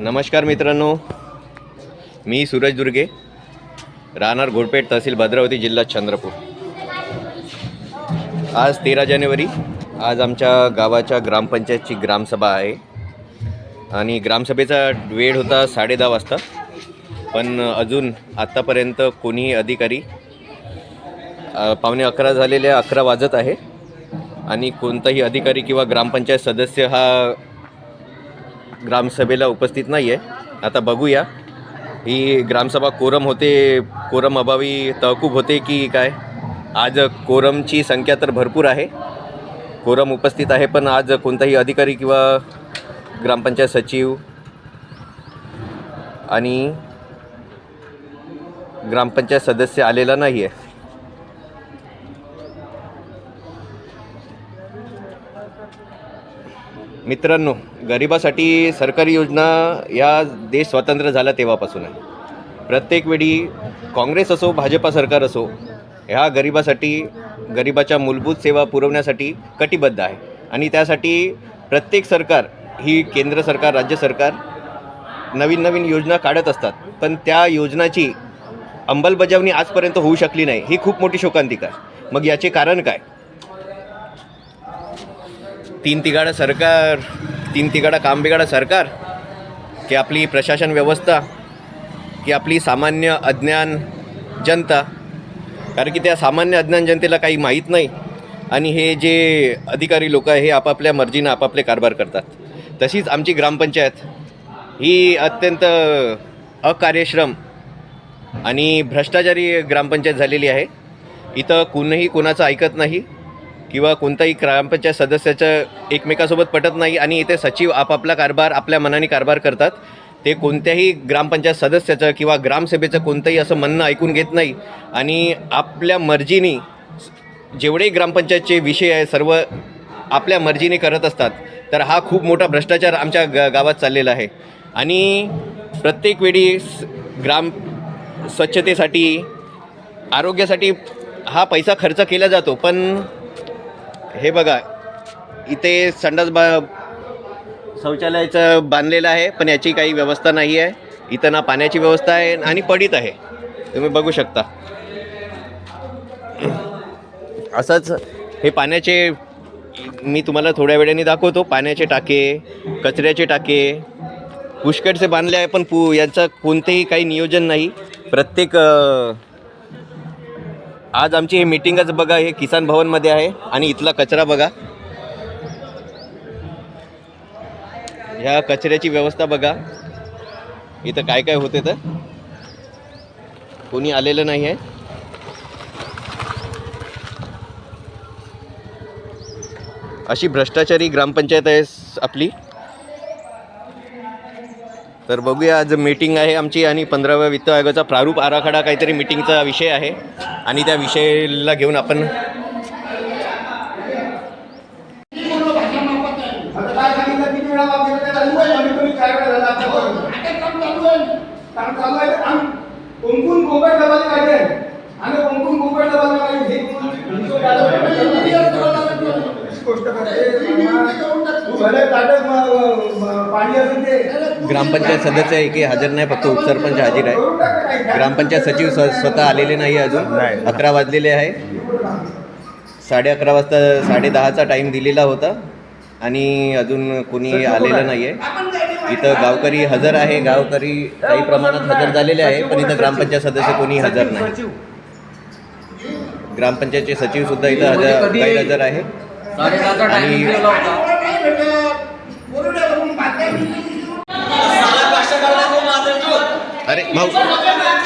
नमस्कार मित्रांनो मी सूरज दुर्गे राहणार घोडपेठ तहसील भद्रावती जिल्हा चंद्रपूर. आज तेरा जानेवारी आज आमच्या गावाच्या ग्रामपंचायतची ग्रामसभा आहे. आणि ग्रामसभेचा वेळ होता साडे दहा वाजता पण अजून आत्तापर्यंत कोणीही अधिकारी पावणे अकरा झालेले अकरा वाजत आहे. आणि कोणताही अधिकारी किंवा ग्रामपंचायत सदस्य हा ग्रामसभेला उपस्थित नाही आहे आता बघूया. ही ग्रामसभा कोरम होते कोरम अभावी तहकूब होते की काय? आज कोरमची संख्या तर भरपूर आहे. कोरम उपस्थित आहे पण आज कोणताही अधिकारी किंवा ग्रामपंचायत सचिव आणि ग्रामपंचायत सदस्य आलेला नाही आहे मित्रांनो गरिबासाठी सरकारी योजना या देश स्वतंत्र झाला तेव्हापासून आहे. प्रत्येक वेळी काँग्रेस असो भाजपा सरकार असो ह्या गरिबासाठी गरिबाच्या मूलभूत सेवा पुरवण्यासाठी कटिबद्ध आहे. आणि त्यासाठी प्रत्येक सरकार ही केंद्र सरकार राज्य सरकार नवीन नवीन योजना काढत असतात. पण त्या योजनाची अंमलबजावणी आजपर्यंत होऊ शकली नाही. ही खूप मोठी शोकांतिका आहे. मग याचे कारण काय? तीन तिघाडा सरकार तीन तिघाडा काम बिगाडा सरकार की आपली प्रशासन व्यवस्था की आपली सामान्य अज्ञान जनता कारण की त्या सामान्य अज्ञान जनतेला काही माहीत नाही. आणि हे जे अधिकारी लोक आहे हे आपापल्या मर्जीनं आपापले कारभार करतात. तशीच आमची ग्रामपंचायत ही अत्यंत अकार्यश्रम आणि भ्रष्टाचारी ग्रामपंचायत झालेली आहे. इथं कोणीही कोणाचं ऐकत नाही. किंवा कोणताही ग्रामपंचायत सदस्याचं एकमेकासोबत पटत नाही आणि इथे सचिव आपापला कारभार आपल्या मनाने कारभार करतात. ते कोणत्याही ग्रामपंचायत सदस्याचं किंवा ग्रामसभेचं कोणतंही असं म्हणणं ऐकून घेत नाही. आणि आपल्या मर्जीने जेवढे ग्रामपंचायतचे विषय आहे सर्व आपल्या मर्जीने करत असतात तर हा खूप मोठा भ्रष्टाचार आमच्या ग गावात चाललेला आहे. आणि प्रत्येक वेळी स- ग्राम स्वच्छतेसाठी आरोग्यासाठी हा पैसा खर्च केला जातो पण हे बघा इथे संडास बा शौचालयाचं बांधलेलं आहे पण याची काही व्यवस्था नाही आहे. इथं ना पाण्याची व्यवस्था आहे आणि पडीत आहे. तुम्ही बघू शकता. असंच हे पाण्याचे मी तुम्हाला थोड्या वेळाने दाखवतो. पाण्याचे टाके कचऱ्याचे टाके पुष्कळचे बांधले आहे पण पु यांचं कोणतेही काही नियोजन नाही. प्रत्येक आज आमची हे मीटिंगच बघा हे किसान भवनमध्ये आहे आणि इथला कचरा बघा. ह्या कचऱ्याची व्यवस्था बघा. इथं काय काय होते तर? कोणी आलेलं नाही आहे अशी भ्रष्टाचारी ग्रामपंचायत आहे आपली. तर बघूया आज मीटिंग आहे आमची आणि पंधराव्या वित्त आयोगाचा प्रारूप आराखडा काहीतरी मीटिंगचा विषय आहे. आणि त्या विषयाला घेऊन आपण आता काय सांगितलं किती वेळा वापरलं ते चालू आहे आम्ही तुम्ही चार वेळा झाला आता बघ. आता काम चालू आहे काम चालू आहे आम्ही कुंकून कोंबड दबाले पाहिजे आम्ही कुंकून कोंबड दबाले पाहिजे गोष्ट करते तू भले ताटत म- म- पाणी असेल ते ग्रामपंचायत सदस्य एकही हजर नाही फक्त उपसरपंच हाजीर आहे. ग्रामपंचायत सचिव स्व स्वतः आलेले नाही अजून. अकरा वाजलेले आहे. साडे अकरा वाजता साडे दहाचा टाईम दिलेला होता. आणि अजून कोणी आलेलं नाही आहे इथं गावकरी हजर आहे. गावकरी काही प्रमाणात हजर झालेले आहे पण इथं ग्रामपंचायत सदस्य कोणी हजर नाही. ग्रामपंचायतचे सचिव सुद्धा इथं हजर गैरहजर आहे. आणि अरे भाऊ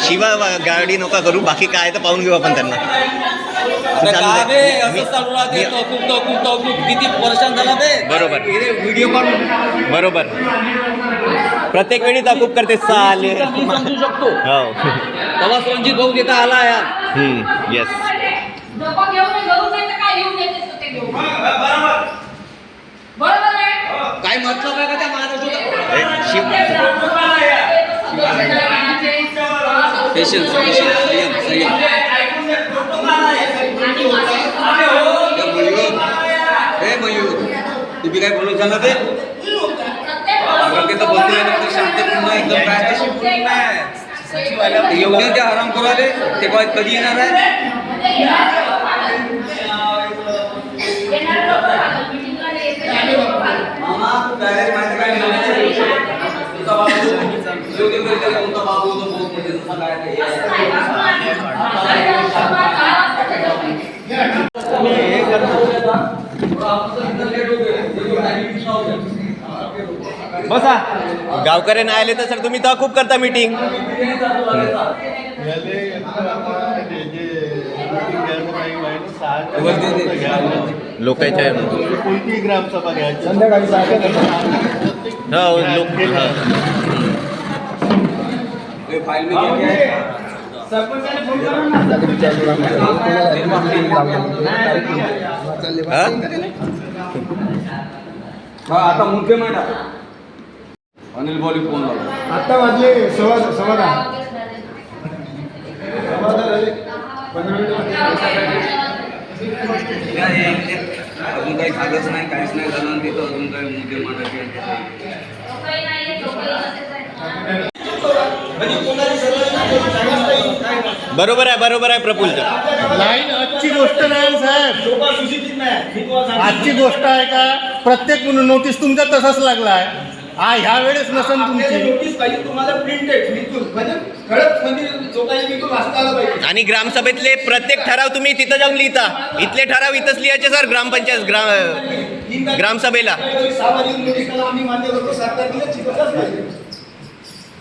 शिवा गाडी नका करू बाकी काय तर पाहून घेऊ आपण त्यांना. बरोबर. बरोबर. प्रत्येक वेळी तकूब करते चालेल शकतो हो. तेव्हा रणजित भाऊ तिथं आला यार येस ये, तर काय मतलब आहे. का त्या महाराष्ट्राचा पेशन्स पेशन्स संयम संयम ए मयूर. ए मयूर. तुम्ही काय बोलू झाला ते प्रत्येक अगं ते तर बसले शांत येऊ द्या ते आराम करू आले ते काय कधी येणार आहे? हा. बसा. गावकरी नाही आले तर सर तुम्ही तर खूप करता मीटिंग लोकांच्या कोणती ग्रामसभा घ्यायची. संध्याकाळी हो लोक फाईल में क्या क्या है सरपंचाने फोन करा ना. आता मुद्दे मांडा. अनिल भाऊ फोन लावला. आत्ता वाजले सव्वा सव्वा दहा. सव्वा दहा झाले. पंधरा मिनिटं अजून काही झालंच नाही काहीच नाही झालं. तिथं अजून काही मुद्दे मांडायचे लोकंही नाही येत, लोकंही तसेच आहेत. म्हणजे कोणाची सर्व बरोबर आहे बरोबर आहे प्रफुल्ल. लाईन आजची गोष्ट नाही साहेब. तुम्हाला सांगतो. आजची गोष्ट आहे का? प्रत्येक नोटीस तुमचा तसाच लागला आहे हा ह्या वेळेस नसन आपल्याला तुमची. नोटीस पाहिजे तुम्हाला प्रिंटेड लिखून म्हणजे म्हणजे आणि ग्रामसभेतले प्रत्येक ठराव तुम्ही तिथं जाऊन लिहिता. इथले ठराव इथंच लिहायचे सर ग्रामपंचायत ग्राम ग्रामसभेला.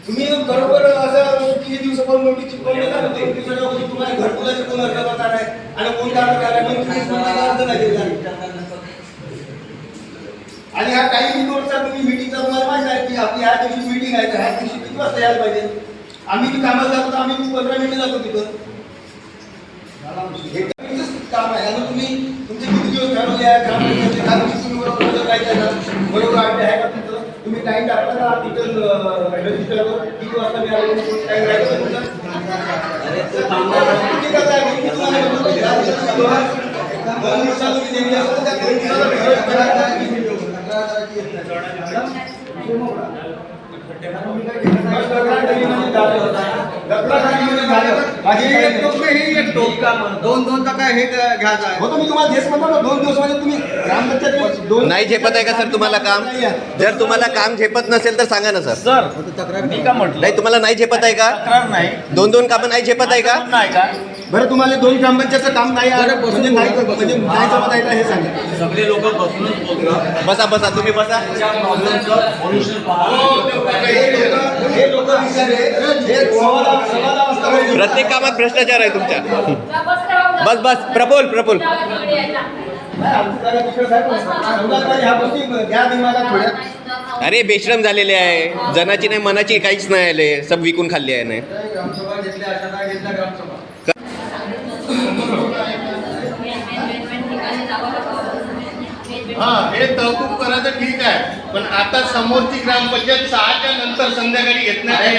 तुम्ही बरोबर असं किती दिवसापासून नोटीस दोन दिवसाच्या अगोदर तुम्हाला घरकुलाचे कोण अर्ज करणार आहे? आणि कोण काय कोणाला अर्ज नाही आणि ह्या काही मिनिटचा तुम्ही मिटिंगचा तुम्हाला माहिती आहे की आपली ह्या दिवशी मिटिंग आहे तर ह्या दिवशी किती वाजता यायला पाहिजे? आम्ही ती कामाला जातो आम्ही पंधरा मिनिटं जातो तिथं. हे काम आहे. आणि तुम्ही तुमचे किती दिवस ठरवले आहे? तुम्ही बरोबर काय आहे का? टाइम टाकला का तिथं रजिस्टरवर किती वाजता मी आलो टाइम दोन दोन हे घ्यायचं आहे? हो तर मी तुम्हाला तेच म्हणतो ना दोन दिवस म्हणजे तुम्ही ग्रामपंचायत दोन नाही झेपत आहे का सर तुम्हाला काम? जर तुम्हाला काम झेपत नसेल तर सांगा ना सर. सर मी का म्हटलं? नाही तुम्हाला नाही झेपत आहे का? तक्रार नाही. दोन दोन कामं नाही झेपत आहे का? नाही का? बरं तुम्हाला दोन ग्रामपंचायतचं काम नाही आहे? म्हणजे नाही म्हणजे नाही जमत आहे का हे सांगा. सगळे लोक बसूनच बोलतात. बसा बसा तुम्ही बसा. हे लोकं-. प्रत्येक कामात भ्रष्टाचार आहे तुमच्या. बस. बस दिमागात थोड्या अरे बेश्रम झालेले आहे. जनाची नाही मनाची काहीच नाही आले. सब विकून खाल्ले आहे नाही ग्रामसभा घेतल्या अशा काय घेतल्या ग्रामसभा हा हे तहकूब करायचं ठीक आहे. पण आता समोरची ग्रामपंचायत सहाच्या नंतर संध्याकाळी घेत नाही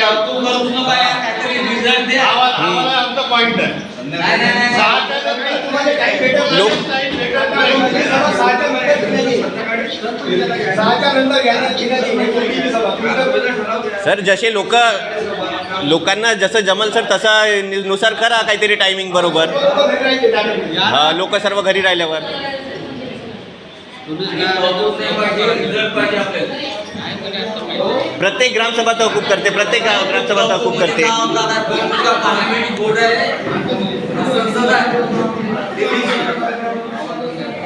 आम्हाला आमचा पॉइंट आहे. सहाच्या नंतर तुम्हाला काही भेटत नाही. भेटत ही नाही. सहाच्या नंतर ही सर जसे लोक लोकांना जसं जमल सर तसं नुसार करा काहीतरी टायमिंग बरोबर. लोकं हा लोक सर्व घरी राहिल्यावर. प्रत्येक ग्रामसभा तहकूब करते प्रत्येक ग्रामसभा तहकूब करते.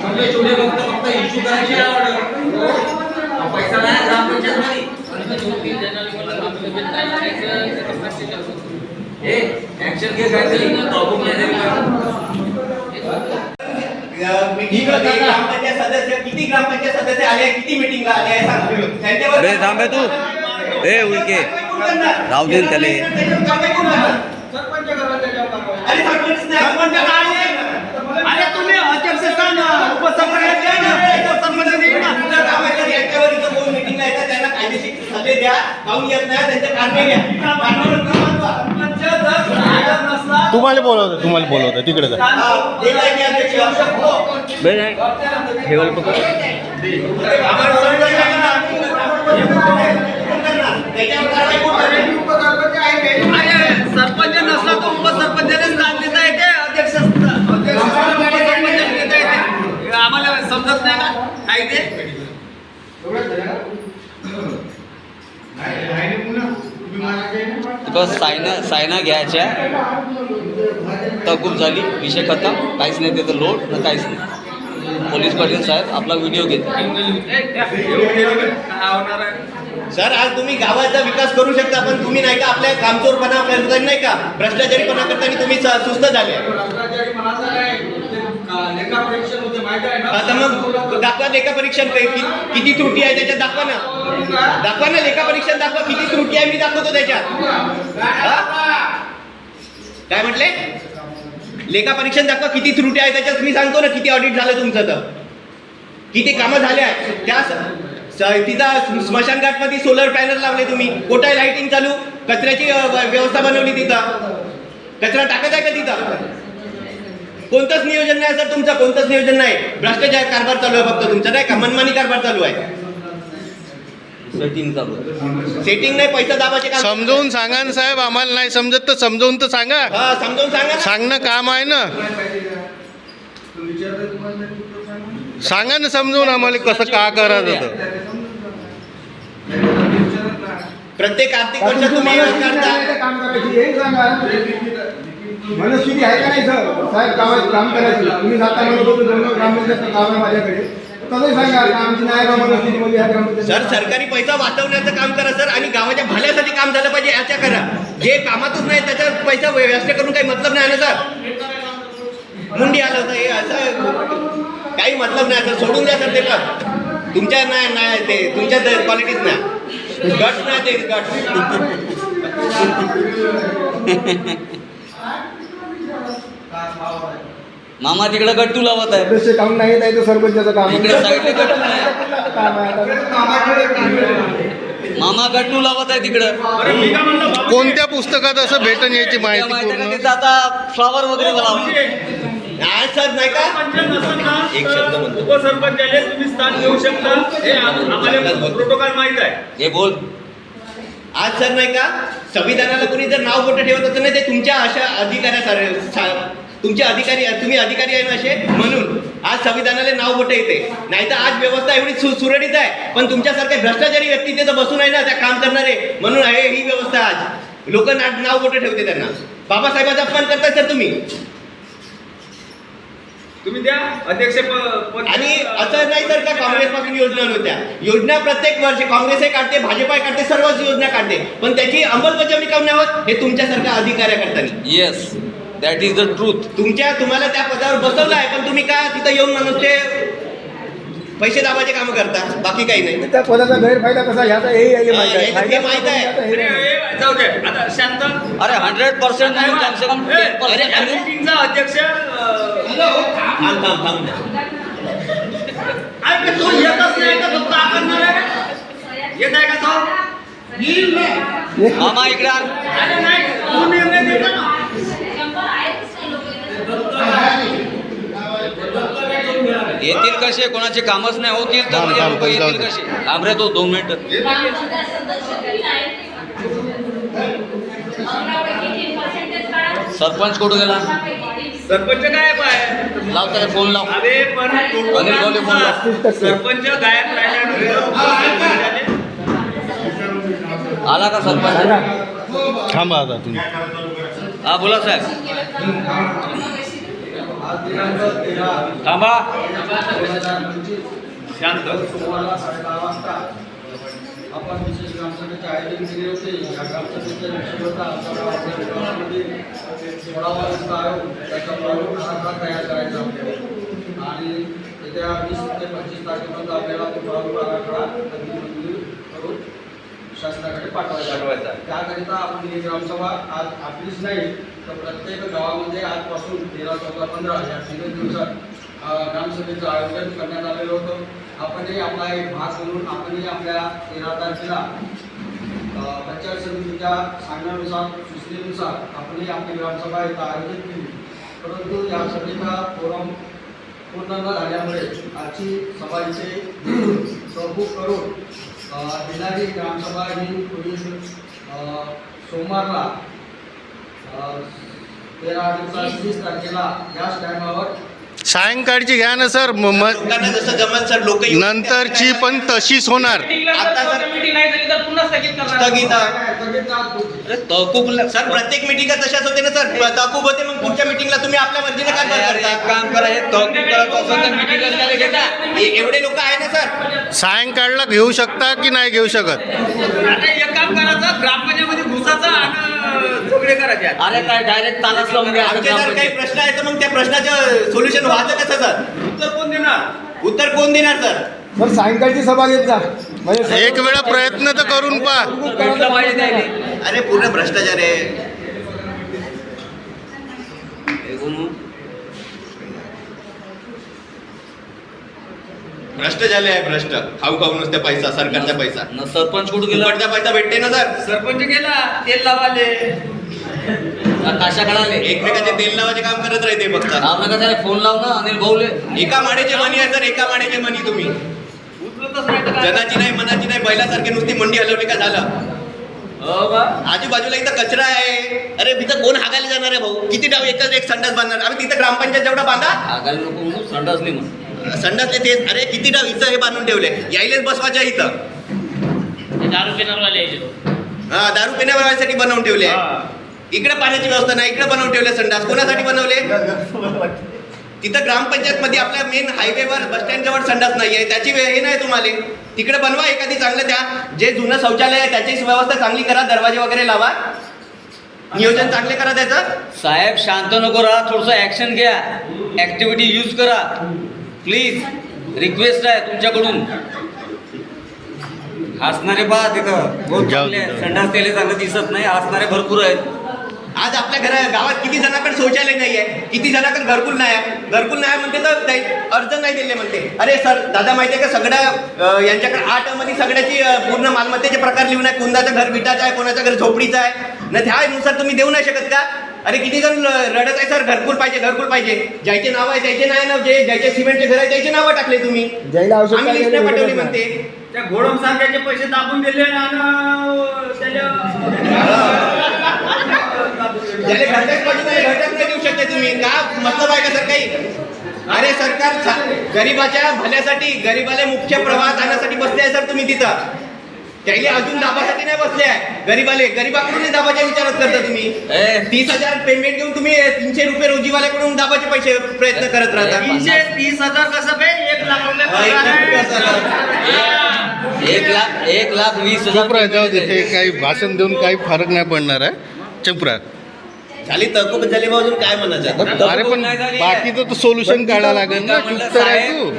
छोटे छोटे फक्त फक्त इश्यू करायचे आहे order. पैसा नाही ग्रामपंचायतमध्ये. हे ऍक्शन घे काहीतरी प्रॉब्लेम नाही झाली मीटिंगमध्ये ग्रामपंचायत सदस्य किती ग्रामपंचायत सदस्य आले किती मीटिंगला आले आहे सांगा. त्यांच्यावर अरे थांब आहे तू. ए, उलके. राहू दे ना त्याले. सरपंच करा त्याच्यावर कारवाई. अरे सरपंच नाही, सरपंच काय आहे? अरे तुम्ही अध्यक्षस्थान उपसरपंच द्या ना, उपसरपंच देईल ना. तुमचं काम आहे तर यांच्यावर इथं कोण meetingला येतात, त्यांना सल्ले द्या काहून येत नाही त्यांचे कारणे घ्या कारणावर तुम्हाला बोलवतं तुम्हाला बोलवतं तिकडे जा हा, ते काय की अध्यक्ष असं हो. आम्हाला समजलं नाही ना. त्याच्यावर कारवाई कोण करेल? उपसरपंच आहे ते. सरपंच काय ते एवढंच झालं ना? नाही, राहिले पुन्हा. तुम्ही मला तर सायना सायना घ्यायच्या. तकूब झाली विषय खतम. काहीच नाही त्याचं लोड ना काहीच नाही. पोलीस पाटील साहेब आपला व्हिडिओ घेत सर आज तुम्ही गावाचा विकास करू शकता पण तुम्ही नाही का आपल्या कामचोरपणा करता नाही का भ्रष्टाचारीपणा करताना तुम्ही सुस्त झाले? आता मग दाखवा लेखा परीक्षण किती त्रुटी आहे त्याच्यात दाखवा ना. दाखवा ना लेखा परीक्षण दाखवा किती त्रुटी आहे मी दाखवतो त्याच्यात? काय म्हटले? लेखा परीक्षण दाखवा किती त्रुटी आहे त्याच्यात मी सांगतो ना किती ऑडिट झालं तुमचं तर. किती कामं झाले आहे त्या तिथं स्मशानघाटमध्ये सोलर पॅनल लावले तुम्ही. कुठे लाइटिंग चालू? कचऱ्याची व्यवस्था बनवली तिथं. कचरा टाकत आहे का तिथं? कोणतंच नियोजन नाही सर तुमचं कोणतंच नियोजन नाही. भ्रष्टाचार कारभार चालू आहे फक्त तुमचा नाही का? मनमानी कारभार चालू आहे. सेटिंग चालू आहे. सेटिंग नाही पैसा दाबाचे काम समजवून सांगा ना साहेब आम्हाला नाही समजत तर समजवून तर सांगा. हा समजावून सांगा ना. सांगणं काम आहे ना. सांग ना. समजवून आम्हाला कसं का करायचं तर प्रत्येक आर्थिक वर्षात तुम्ही काम करायची हे मनस्थिती आहे का नाही सर? साहेब गावात काम करायचं. तुम्ही जाता म्हणत होतो दोन ग्रामपंचायत काम आहे माझ्याकडे. सांगा आमची नाही बा मनस्थितीमध्ये ग्रामपंचायत सर सरकारी पैसा वाचवण्याचं काम करा सर आणि गावाच्या भल्यासाठी काम झालं पाहिजे याच्या करा. जे कामातच नाही त्याच्यात पैसा व्यस्त करून काही मतलब नाही ना सर. मुंडी आलं होतं हे असं काही मतलब नाही सर. सोडून द्या सर ते पण तुमच्या नाही नाही ते तुमच्या क्वालिटीच नाही. गट्स नाही ते गट. मामा तिकडे गट्टू लावत आहे. सदस्य काम नाही आहे तर सरपंचाचं काम इकडे गट्टू नाही. काम आहे मामा गट्टू लावत आहे तिकडं. कोणत्या पुस्तकात असं भेटन याची त्या माहिती माहिती आहे का पूर्ण? तिथं आता फ्लावर वगैरे लावतो नाही सर नाही का? एक शब्द म्हणतो. उपसरपंचाले तुम्ही स्थान घेऊ शकता. हे आम- आम्हाला प्रोटोकॉल माहीत आहे. हे बोल. आज सर नाही का? संविधानाला कोणी जर नाव बोट ठेवत असेल नाही ते तुमच्या अशा अधिकाऱ्या तुमचे अधिकारी तुम्ही अधिकारी आहे ना असे? म्हणून. आज संविधानाला नाव बोट येते. नाही तर आज व्यवस्था एवढी सु सुरळीत आहे पण तुमच्यासारखे भ्रष्टाचारी व्यक्ती तिथं बसून आहे ना त्या काम करणारे. म्हणून आहे ही व्यवस्था आज. लोक नाव बोट ठेवते त्यांना. बाबासाहेबांचा अपमान करताय सर तुम्ही. तुम्ही द्या अध्यक्ष आणि असं नाही सर का काँग्रेसपासून योजना होत्या योजना प्रत्येक वर्षी काँग्रेसही काढते भाजपा काढते सर्वच योजना काढते. पण त्याची अंमलबजावणी कमी नाही होत हे तुमच्यासारख्या अधिकाऱ्याकरता yes that is the truth तुमच्या तुम्हाला त्या पदावर बसवलं आहे पण तुम्ही का तिथं येऊन नुसते पैसे दाबाचे काम करता? बाकी काही नाही. त्या पदाचा गैरफायदा कसा घ्यायचा हे माहीत आहे. हा, हे माहीत आहे. फायदा हे अरे, नाही. ए, जाऊ दे. आता शांत. अरे हंड्रेड पर्सेंट म्हणून कम से कम टेन अरे, पर्सेंट मीटिंगचा अध्यक्ष अं, थांब थांब थांब. अरे, तो येतच नाही का? फक्त येत आहे का तो? मामा इकडे. अरे नाही. तू निर्णय देतो ना. येतील कसे? कोणाचे कामच नाही होतील तर म्हणजे लोक येतील. कसे? थांब रे तो दोन मिनिटं. सरपंच कुठं गेला? सरपंच गायब आहे. लाव त्याला फोन लाव. अरे पण अनिल भाऊले फोन लाव. सरपंच गायब आला का सरपंच? थांबा आता तुम्ही. हा बोला साहेब. थांबा. शांत. सोमवारला साडेदहा वाजता आपण विशेष ग्रामसभेचे आयोजन केले होते. या ग्रामसभेचा विषय होता आमच्या गावातील गावामध्ये सोळावा रस्ता आयोग त्याचा प्रारूप आराखडा तयार करायचा आणि येत्या वीस ते पंचवीस तारखेपर्यंत आपल्याला तो प्रारूप आराखडा कधी मंजूर करून शासनाकडे पाठवायचा. त्याकरिता आपण ही ग्रामसभा आज आपलीच नाही तर प्रत्येक गावामध्ये आजपासून तेरा चौदा पंधरा या तीन दिवसात ग्रामसभेचं आयोजन करण्यात आलेलं होतं. आपणही आपला एक भाग म्हणून आपणही आपल्या तेरा तारखेला पंचायत समितीच्या सांगण्यानुसार सूचनेनुसार आपणही आपली ग्रामसभा इथं आयोजित केली. परंतु या सभेचा फोरम पूर्ण न झाल्यामुळे आजची सभा इथे तहकूब करून येणारी ग्रामसभा ही पुढील सोमवारला तेरा दिवसात वीस तारखेला याच टायमावर सायंकाळची घ्या ना सर. म- म- लोकांना जसं जमल सर लोक नंतरची पण तशीच होणार. आता सर- मीटिंग नाही झाली तर पुन्हा स्थगित करणार स्थगित. स्थगित तहकूब सर प्रत्येक मिटिंगा तशाच होते ना सर? तहकूब होते मग पुढच्या मिटिंगला तुम्ही आपल्या मर्जीने काय करता. काम करा हे तहकूब असेल तर घेता. ए- एवढे लोक आहे ना सर? सायंकाळला घेऊ शकता की नाही घेऊ शकत? एक काम करायचं ग्रामपंचायतीमध्ये घुसाचं आणि झगडे करायचे अरे काय डायरेक्ट तालाच लावून घ्या आमचे जर काही प्रश्न आहे तर मग त्या प्रश्नाचं सोल्युशन व्हायचं कसं सर? उत्तर कोण देणार? उत्तर कोण देणार सर? सर सायंकाळची सभा घेत जा. एक वेळा प्रयत्न तर करून पहा. अरे पूर्ण भ्रष्टाचार आहे. हे? भ्रष्ट झाले आहे भ्रष्ट. खाऊ खाऊ नुसते पैसा सरकारचा पैसा. न सरपंच कुठं गेला? फुकटचा पैसा भेटते ना सर. सरपंच गेला तेल लावाले. काशा कळाले. एकमेकाचे तेल लावाचे काम करत राहते फक्त. फोन लाव ना अनिल भाऊले. एका माडेचे मनी आहे सर. एका माडेचे मनी तुम्ही. नाही? जनाची नाही मनाची नाही बैलासारखे नुसती मंडी हलवली का झालं? हो आजूबाजूला इथं कचरा आहे. अरे तिथं कोण हागायला जाणार आहे भाऊ? किती डाव एकच एक संडास बांधणार? अरे तिथं ग्रामपंचायत जेवढा बांधा. आगायला नको संडासली म्हणून. संडासले तेच. अरे किती डाव इथं हे बांधून ठेवले? यायलेच बसवायच्या इथं. दारू पिणारवाले यायचे. हा दारू पिण्यासाठी बनवून ठेवले. इकडे पाण्याची व्यवस्था नाही इकडे बनवून ठेवले संडास. कोणासाठी बनवले? तिथं ग्रामपंचायत मध्ये आपल्या मेन हायवेवर बस स्टँड जवळ संडास नाही आहे त्याची वे- हे नाही तुम्हाला. तिकडे बनवा एखादी चांगलं त्या जे जुनं शौचालय आहे त्याची व्यवस्था चांगली करा दरवाजे वगैरे लावा. नियोजन चांगले करा त्याचं. साहेब शांत नको राहा थोडंसं ॲक्शन घ्या. ॲक्टिव्हिटी यूज करा. प्लीज रिक्वेस्ट आहे तुमच्याकडून. हसणारे पहा तिथं. संडास त्याला चांगलं दिसत नाही. हसणारे भरपूर आहेत. आज आपल्या घरा गावात किती जणांकडे शौचालय नाही आहे किती जणांकडे घरकुल नाही आहे घरकुल नाही म्हणते तर ते अर्ज नाही दिले म्हणते. अरे सर दादा माहिती आहे का सगळ्या यांच्याकडे आठमध्ये सगळ्याची पूर्ण मालमत्तेचे प्रकार लिहून आहे. कोणाचं घर विटाचं आहे कोणाचं घर झोपडीचं आहे. ना त्यानुसार तुम्ही देऊ नाही शकत का? अरे किती जण रडत आहे सर घरकुल पाहिजे घरकुल पाहिजे. ज्याचे नाव आहे त्याचे नाही ना जे ज्याचे सिमेंटचे घर आहे त्याचे नावं टाकले तुम्ही. ज्याला आवश्यकता आम्ही लिस्ट नाही पाठवली म्हणते. त्या घोडम सांगायचे पैसे दाबून दिले आणि घरट्याच पाहिजे नाही घरट्याच नाही देऊ शकते तुम्ही. का मतलब आहे का सर काही? अरे सरकार गरिबाच्या भल्यासाठी गरिबाला मुख्य प्रवाहात आणण्यासाठी बसले आहे सर तुम्ही तिथं. त्याला अजून दाबासाठी नाही बसले आहे. गरीबाले गरीबाकडून दाबाच्या विचारात करता तुम्ही. तीस हजार पेमेंट घेऊन तुम्ही तीनशे रुपये रोजीवाल्याकडून दाबाचे पैसे प्रयत्न करत राहता. तीनशे तीस हजार कसं बे? एक लाख रुपये एक लाख. एक लाख वीस हजार काही भाषण देऊन काही फरक नाही पडणार आहे चुप झाली तहकूब झाली बा अजून काय म्हणायचं? अरे पण बाकीचं तर सोल्युशन काढायला लागेल ना चुप तर आहे तू.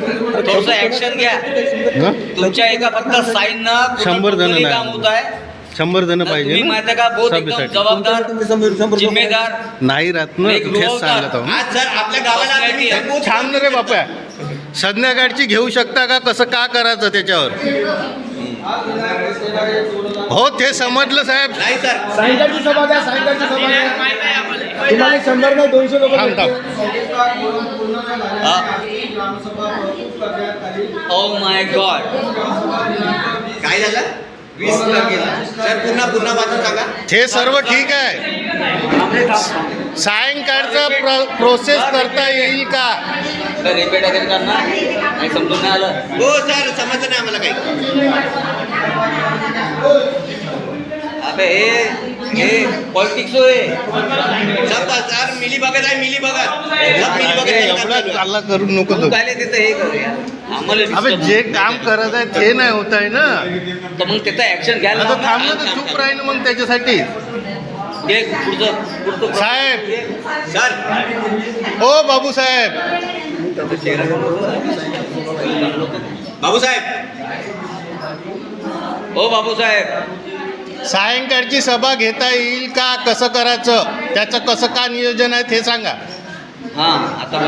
थोडस ऍक्शन घ्या. हं? तुमच्या एका फक्त साईन ना शंभर जण नाही. काम होत आहे. शंभर जण पाहिजे तुम्ही ना? माहिती आहे का बहुत एकदम सभेसाठी. जबाबदार जिम्मेदार नाही राहत ना एक तेच. सांगत आहो आज जर आपल्या गावाला ना रे बापा संध्याकाळची घेऊ शकता का? कसं का करायचं त्याच्यावर? हो ते समजलं साहेब. नाही सर. सायंकाळची सभा घ्या सायंकाळची सभा. तुम्हाला शंभर नाही दोनशे लोक. ओ माय गॉड काय झालं? वीस सर पुन्हा पुन्हा वाचून सांगा. ते सर्व ठीक आहे. सायंकाळचं प्र प्रोसेस करता येईल का? रिपीट वगैरे करणार नाही समजून नाही आलं हो सर समजलं नाही आम्हाला काही. अबे हे हे पॉलिटिक्स होय. सब सर मिली बघत आहे मिली बघत. सब मिली बघत. चालला. करू नको तू. तो काय तिथं हे करूया. आम्हाला अबे जे. काम करत आहे ते नाही होत आहे ना. तर मग तिथं ऍक्शन घ्यायला आता लाव. ना. थांबलं तर चूप राहील मग त्याच्यासाठी. पुढचं पुढचं साहेब. सर. हो बाबू साहेब. बाबूसाहेब ओ बाबू साहेब. सायंकाळची सभा घेता येईल का? कसं करायचं? त्याचं कसं का नियोजन आहे ते सांगा. हा आता?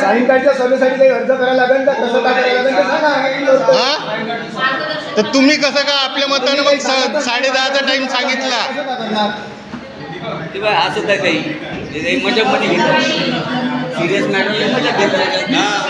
सायंकाळच्या सभेसाठी काही अर्ज करायला लागेल का? कसं काय करायला लागेल ते सांगा. हा? तर तुम्ही कसं का आपल्या मतानं मग सा- साडेदहाचा टाइम सांगितला? कसं काय करणार? ते बघ असं काय काही. ते मजा मध्ये घेतात सिरियस मॅटर मजा घेतात. मामा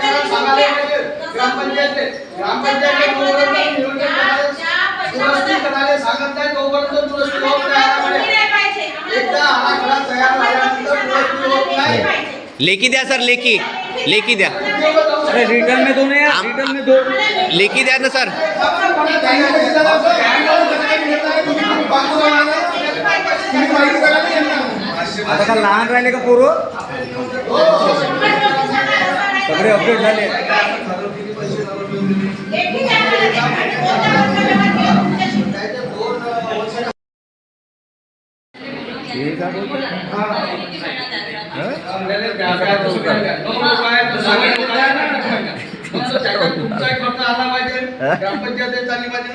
ग्रामपंचायतले. ग्रामपंचायतले जोपर्यंत नियोजन करायला व्यवस्थित करायला सांगत नाही तोपर्यंत दुरुस्ती होत नाही आरामाने. एकदा आराखडा तयार झाल्यानंतर दुरुस्ती होत नाही लेखी द्या सर लेखी. लेखी द्या. अरे रिटर्न में दो ना यार रिटर्न में दो लेखी द्या ना सर. आता का लहान राहिले का पोरं? सगळे अपडेट झाले.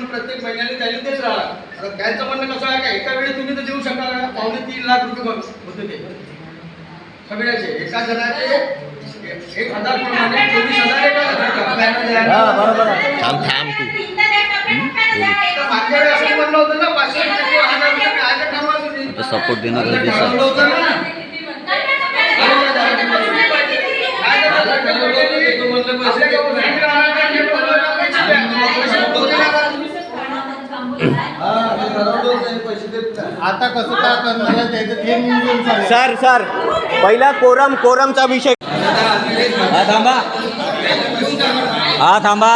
प्रत्येक महिन्याने त्यांनी देत राहा आता त्यांचं म्हणणं कसं आहे का एका वेळी तुम्ही तर देऊ शकता का पावणे तीन लाख रुपये बघ- होते ते. सगळ्याचे. एका जणाचे. एक हजार चोवीस हजार. थांब थांब तू? सपोर्ट देणं गरजेचं आता कसं काय करणार. सर सर पहिला कोरम कोरमचा विषय हा थांबा हा थांबा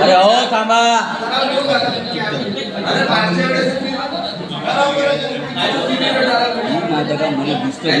अरे हो थांबा माझ्या का मला disturb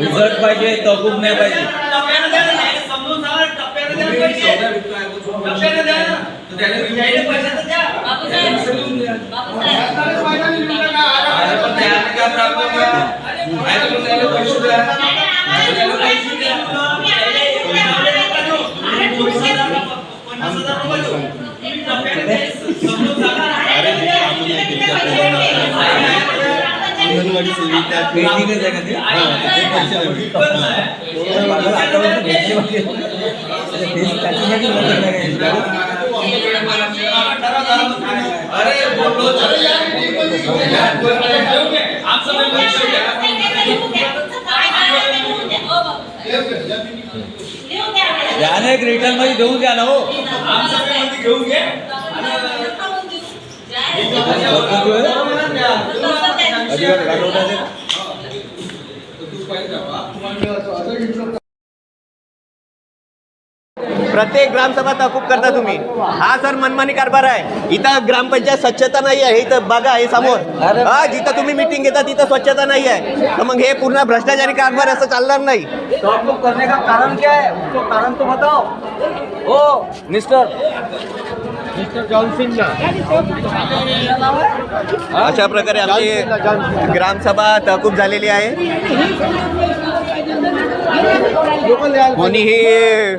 रिझल्ट पाहिजे तहकूब नाही पाहिजे. पैसे द्या. का ते? मला आतापर्यंत भेटले पाहिजे. अरे तेच त्याच्यासाठी बोलत नाही का? द्या ना एक रिटर्नमध्ये देऊन द्या ना हो? अधिकार गाठवता येते का? प्रत्येक ग्रामसभा तहकूब करता तुम्ही. हा सर मनमानी कारभार आहे. इथं ग्रामपंचायत स्वच्छता नाही आहे इथं बघा हे समोर. हा जिथं तुम्ही मिटिंग घेता तिथं स्वच्छता नाही आहे. तर मग हे पूर्ण भ्रष्टाचारी कारभार असं चालणार नाही. तहकुब करने का कारण क्या है उसको कारण तो बताओ. ओ मिस्टर अशा प्रकारे आमची ग्रामसभा तहकूब झालेली आहे. कोणीही